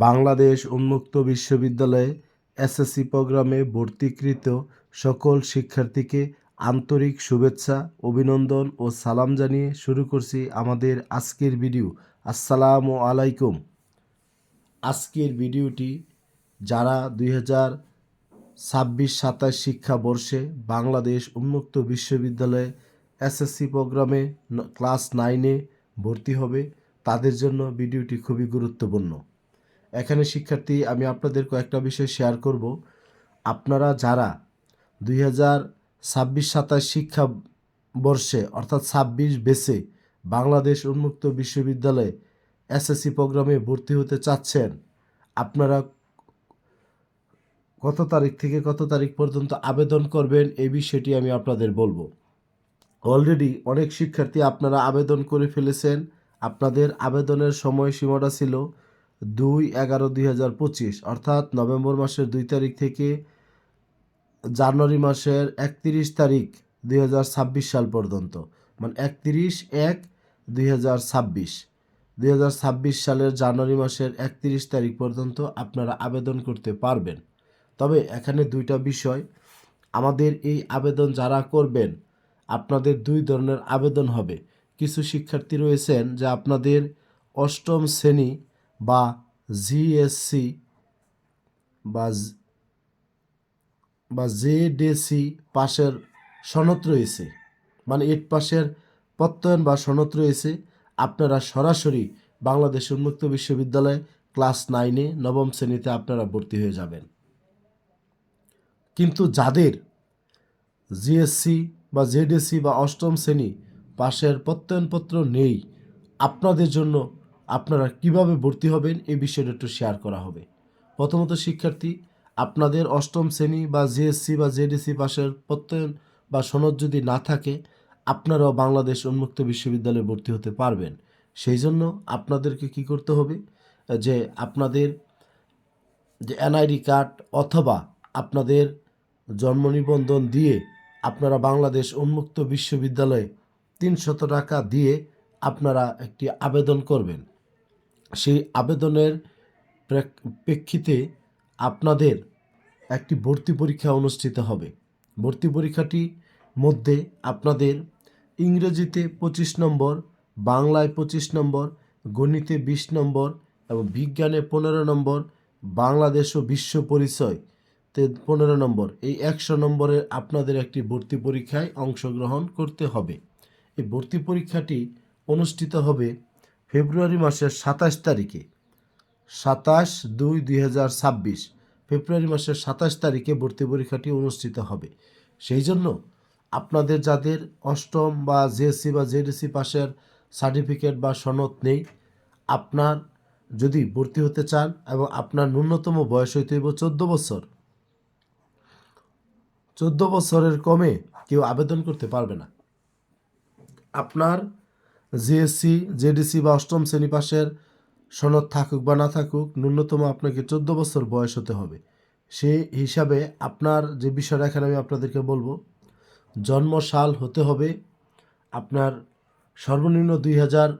বাংলাদেশ উন্মুক্ত বিশ্ববিদ্যালয়ে এসএসসি প্রোগ্রামে ভর্তিকৃত সকল শিক্ষার্থীকে আন্তরিক শুভেচ্ছা, অভিনন্দন ও সালাম জানিয়ে শুরু করছি আমাদের আজকের ভিডিও। আসসালামু আলাইকুম। আজকের ভিডিওটি যারা দুই হাজার ছাব্বিশ সাতাশ শিক্ষাবর্ষে বাংলাদেশ উন্মুক্ত বিশ্ববিদ্যালয়ে এসএসসি প্রোগ্রামে ক্লাস নাইনে ভর্তি হবে, তাদের জন্য ভিডিওটি খুবই গুরুত্বপূর্ণ। এখানে শিক্ষার্থী, আমি আপনাদের কয়েকটা বিষয় শেয়ার করব। আপনারা যারা দুই হাজার ছাব্বিশ সাতাশ শিক্ষাবর্ষে, অর্থাৎ ছাব্বিশ বেসে বাংলাদেশ উন্মুক্ত বিশ্ববিদ্যালয়ে এসএসসি প্রোগ্রামে ভর্তি হতে চাচ্ছেন, আপনারা কত তারিখ থেকে কত তারিখ পর্যন্ত আবেদন করবেন, এই বিষয়টি আমি আপনাদের বলব। অলরেডি অনেক শিক্ষার্থী আপনারা আবেদন করে ফেলেছেন। আপনাদের আবেদনের সময়সীমাটা ছিল দুই এগারো দুই হাজার পঁচিশ, অর্থাৎ নভেম্বর মাসের দুই তারিখ থেকে জানুয়ারি মাসের একত্রিশ তারিখ দুই হাজার ছাব্বিশ সাল পর্যন্ত। মানে একত্রিশ এক দুই হাজার ছাব্বিশ হাজার ছাব্বিশ সালের জানুয়ারি মাসের একত্রিশ তারিখ পর্যন্ত আপনারা আবেদন করতে পারবেন। তবে এখানে দুইটা বিষয়, আমাদের এই আবেদন যারা করবেন, আপনাদের দুই ধরনের আবেদন হবে। কিছু শিক্ষার্থী রয়েছেন যে আপনাদের অষ্টম শ্রেণি বা জিএসসি বা বা জেডেসি পাশের সনদ রয়েছে। মানে এইট পাশের প্রত্যয়ন বা সনদ রয়েছে। আপনারা সরাসরি বাংলাদেশ উন্মুক্ত বিশ্ববিদ্যালয়ে ক্লাস নাইনে নবম শ্রেণীতে আপনারা ভর্তি হয়ে যাবেন। কিন্তু যাদের জিএসসি বা জেডএসসি বা অষ্টম শ্রেণি পাশের প্রত্যয়নপত্র নেই, আপনাদের জন্য আপনারা কীভাবে ভর্তি হবেন এই বিষয়টা একটু শেয়ার করা হবে। প্রথমত, শিক্ষার্থী, আপনাদের অষ্টম শ্রেণি বা জিএসসি বা জেডিসি পাশের প্রত্যয়ন বা সনদ যদি না থাকে, আপনারাও বাংলাদেশ উন্মুক্ত বিশ্ববিদ্যালয়ে ভর্তি হতে পারবেন। সেই জন্য আপনাদেরকে কি করতে হবে? যে আপনাদের যে এনআইডি কার্ড অথবা আপনাদের জন্ম নিবন্ধন দিয়ে আপনারা বাংলাদেশ উন্মুক্ত বিশ্ববিদ্যালয়ে তিনশত টাকা দিয়ে আপনারা একটি আবেদন করবেন। সেই আবেদনের প্রেক্ষিতে আপনাদের একটি ভর্তি পরীক্ষা অনুষ্ঠিত হবে। ভর্তি পরীক্ষাটি মধ্যে আপনাদের ইংরেজিতে পঁচিশ নম্বর, বাংলায় পঁচিশ নম্বর, গণিতে বিশ নম্বর এবং বিজ্ঞানে পনেরো নম্বর, বাংলাদেশ ও বিশ্ব পরিচয় তে পনেরো নম্বর। এই একশো নম্বরের আপনাদের একটি ভর্তি পরীক্ষায় অংশগ্রহণ করতে হবে। এই ভর্তি পরীক্ষাটি অনুষ্ঠিত হবে ফেব্রুয়ারি মাসের সাতাশ তারিখে। সাতাশ দুই দুই হাজার ছাব্বিশ, ফেব্রুয়ারি মাসের সাতাশ তারিখে ভর্তি পরীক্ষাটি অনুষ্ঠিত হবে। সেই জন্য আপনাদের যাদের অষ্টম বা জেএসসি বা জেডিসি পাশের সার্টিফিকেট বা সনদ নেই, আপনার যদি ভর্তি হতে চান এবং আপনার ন্যূনতম বয়স হইতে হইব চোদ্দ বছর, চোদ্দ বছরের কমে কেউ আবেদন করতে পারবে না। আপনার জিএসসি, জেডিসি বা অষ্টম শ্রেণি পাশের সনদ থাকুক বা না থাকুক, ন্যূনতম আপনাকে চোদ্দ বছর বয়স হতে হবে। সেই হিসাবে আপনার যে বিষয়টা এখানে আমি আপনাদেরকে বলব জন্ম সাল হতে হবে আপনার সর্বনিম্ন দুই হাজার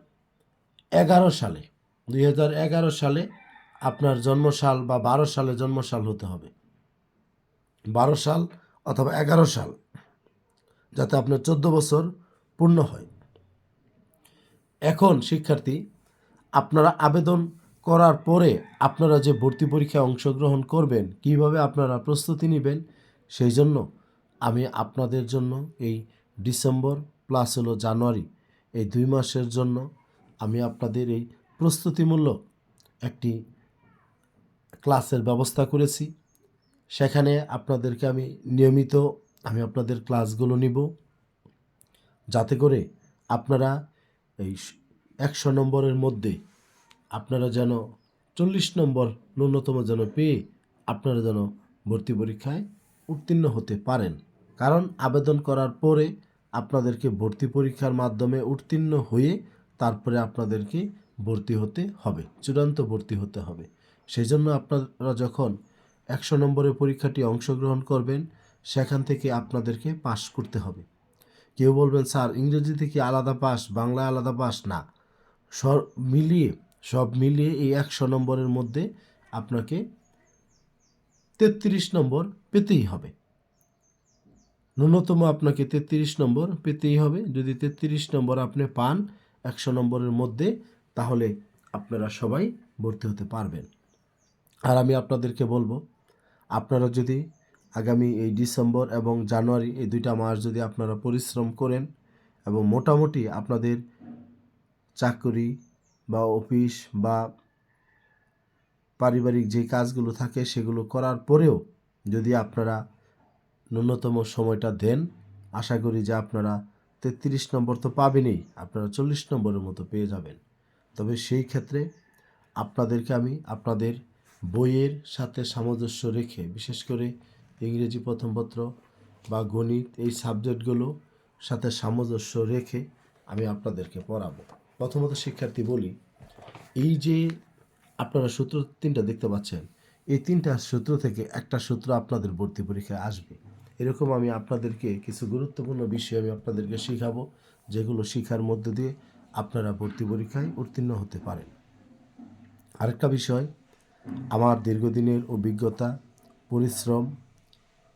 এগারো সালে। দুই হাজার এগারো সালে আপনার জন্মসাল বা বারো সালে জন্মসাল হতে হবে। বারো সাল অথবা এগারো সাল, যাতে আপনার চোদ্দ বছর পূর্ণ হয়। এখন, শিক্ষার্থী, আপনারা আবেদন করার পরে আপনারা যে ভর্তি পরীক্ষায় অংশগ্রহণ করবেন, কীভাবে আপনারা প্রস্তুতি নেবেন, সেই জন্য আমি আপনাদের জন্য এই ডিসেম্বর প্লাস হলো জানুয়ারি, এই দুই মাসের জন্য আমি আপনাদের এই প্রস্তুতিমূলক একটি ক্লাসের ব্যবস্থা করেছি। সেখানে আপনাদেরকে আমি নিয়মিত, আমি আপনাদের ক্লাসগুলো নিব। যাতে করে আপনারা এই একশো নম্বরের মধ্যে আপনারা যেন চল্লিশ নম্বর ন্যূনতম যেন পেয়ে আপনারা যেন ভর্তি পরীক্ষায় উত্তীর্ণ হতে পারেন। কারণ আবেদন করার পরে আপনাদেরকে ভর্তি পরীক্ষার মাধ্যমে উত্তীর্ণ হয়ে তারপরে আপনাদেরকে ভর্তি হতে হবে, চূড়ান্ত ভর্তি হতে হবে। সেই জন্য আপনারা যখন একশো নম্বরের পরীক্ষাটি অংশগ্রহণ করবেন, সেখান থেকে আপনাদেরকে পাশ করতে হবে। কেউ বলবেন, স্যার, ইংরেজিতে কি আলাদা পাস বাংলা আলাদা পাস? না। সর, মিলিয়ে, সব মিলিয়ে এই একশো নম্বরের মধ্যে আপনাকে তেত্রিশ নম্বর পেতেই হবে। ন্যূনতম আপনাকে তেত্রিশ নম্বর পেতেই হবে। যদি তেত্রিশ নম্বর আপনি পান একশো নম্বরের মধ্যে, তাহলে আপনারা সবাই ভর্তি হতে পারবেন। আর আমি আপনাদেরকে বলব, আপনারা যদি আগামী এই ডিসেম্বর এবং জানুয়ারি এই দুইটা মাস যদি আপনারা পরিশ্রম করেন এবং মোটামুটি আপনাদের চাকরি বা অফিস বা পারিবারিক যে কাজগুলো থাকে সেগুলো করার পরেও যদি আপনারা ন্যূনতম সময়টা দেন, আশা করি যে আপনারা তেত্রিশ নম্বর তো পাবেনই, আপনারা চল্লিশ নম্বরের মতো পেয়ে যাবেন। তবে সেই ক্ষেত্রে আপনাদেরকে আমি আপনাদের বইয়ের সাথে সামঞ্জস্য রেখে, বিশেষ করে ইংরেজি প্রথমপত্র বা গণিত এই সাবজেক্টগুলো সাথে সামঞ্জস্য রেখে আমি আপনাদেরকে পড়াবো। প্রথমত শিক্ষার্থী বলি, এই যে আপনারা সূত্র তিনটা দেখতে পাচ্ছেন, এই তিনটা সূত্র থেকে একটা সূত্র আপনাদের ভর্তি পরীক্ষায় আসবে। এরকম আমি আপনাদেরকে কিছু গুরুত্বপূর্ণ বিষয় আমি আপনাদেরকে শেখাবো, যেগুলো শেখার মধ্য দিয়ে আপনারা ভর্তি পরীক্ষায় উত্তীর্ণ হতে পারেন। আরেকটা বিষয়, আমার দীর্ঘদিনের অভিজ্ঞতা, পরিশ্রম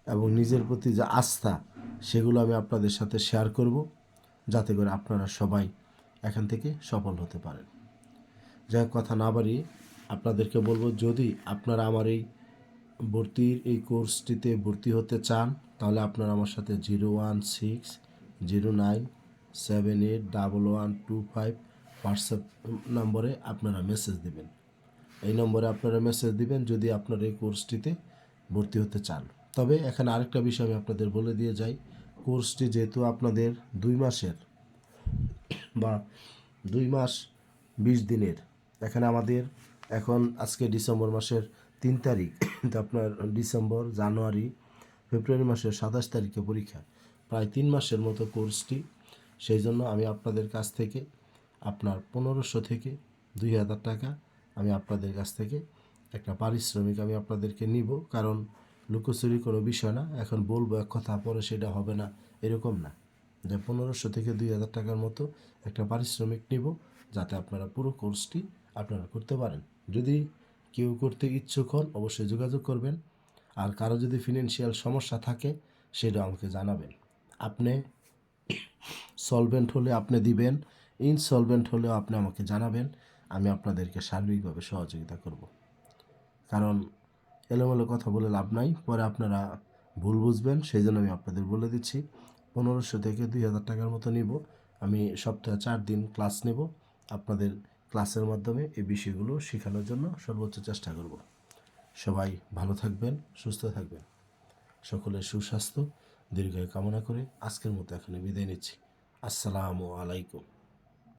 এবং নিজের প্রতি যে আস্থা, সেগুলো আমি আপনাদের সাথে শেয়ার করব যাতে করে আপনারা সবাই এখান থেকে সফল হতে পারেন। যাই কথা না বাড়িয়ে আপনাদেরকে বলব, যদি আপনারা আমার এই ভর্তির এই কোর্সটিতে ভর্তি হতে চান, তাহলে আপনারা আমার সাথে zero one six, zero nine, seven eight, double one, two five, WhatsApp নম্বরে আপনারা মেসেজ দেবেন। এই নম্বরে আপনারা মেসেজ দিবেন যদি আপনারা এই কোর্সটিতে ভর্তি হতে চান। তবে এখানে আরেকটা বিষয় আমি আপনাদের বলে দিয়ে যাই। কোর্সটি যেহেতু আপনাদের দুই মাসের বা দুই মাস বিশ দিনের, এখানে আমাদের এখন আজকে ডিসেম্বর মাসের তিন তারিখ, তো আপনার ডিসেম্বর, জানুয়ারি, ফেব্রুয়ারি মাসের সাতাশ তারিখে পরীক্ষা, প্রায় তিন মাসের মতো কোর্সটি। সেই জন্য আমি আপনাদের কাছ থেকে আপনার পনেরোশো থেকে দুই হাজার টাকা আমি আপনাদের কাছ থেকে একটা পারিশ্রমিক আমি আপনাদেরকে নিব, কারণ লুকোচুরি কোনো বিষয় না, এখন বলব এক কথা, পরে সেটা হবে না, এরকম না। যে পনেরোশো থেকে দুই হাজার টাকার মতো একটা পারিশ্রমিক নিব, যাতে আপনারা পুরো কোর্সটি আপনারা করতে পারেন। যদি কেউ করতে ইচ্ছুক হন, অবশ্যই যোগাযোগ করবেন। আর কারও যদি ফিনান্সিয়াল সমস্যা থাকে, সেটা আমাকে জানাবেন। আপনি সলভেন্ট হলে আপনি দিবেন ইনসলভেন্ট হলেও আপনি আমাকে জানাবেন, আমি আপনাদেরকে সার্বিকভাবে সহযোগিতা করব। কারণ এলোমেলো কথা বলে লাভ নাই। পরে আপনারা ভুল বুঝবেন সেই জন্য আমি আপনাদের বলে দিচ্ছি। পনেরোশো থেকে দুই হাজার টাকার মতো নিব। আমি সপ্তাহে চার দিন ক্লাস নেব। আপনাদের ক্লাসের মাধ্যমে এই বিষয়গুলো শেখানোর জন্য সর্বোচ্চ চেষ্টা করব। সবাই ভালো থাকবেন, সুস্থ থাকবেন। সকলের সুস্বাস্থ্য, দীর্ঘায় কামনা করে আজকের মতো এখানে বিদায় নিচ্ছি। আসসালামু আলাইকুম।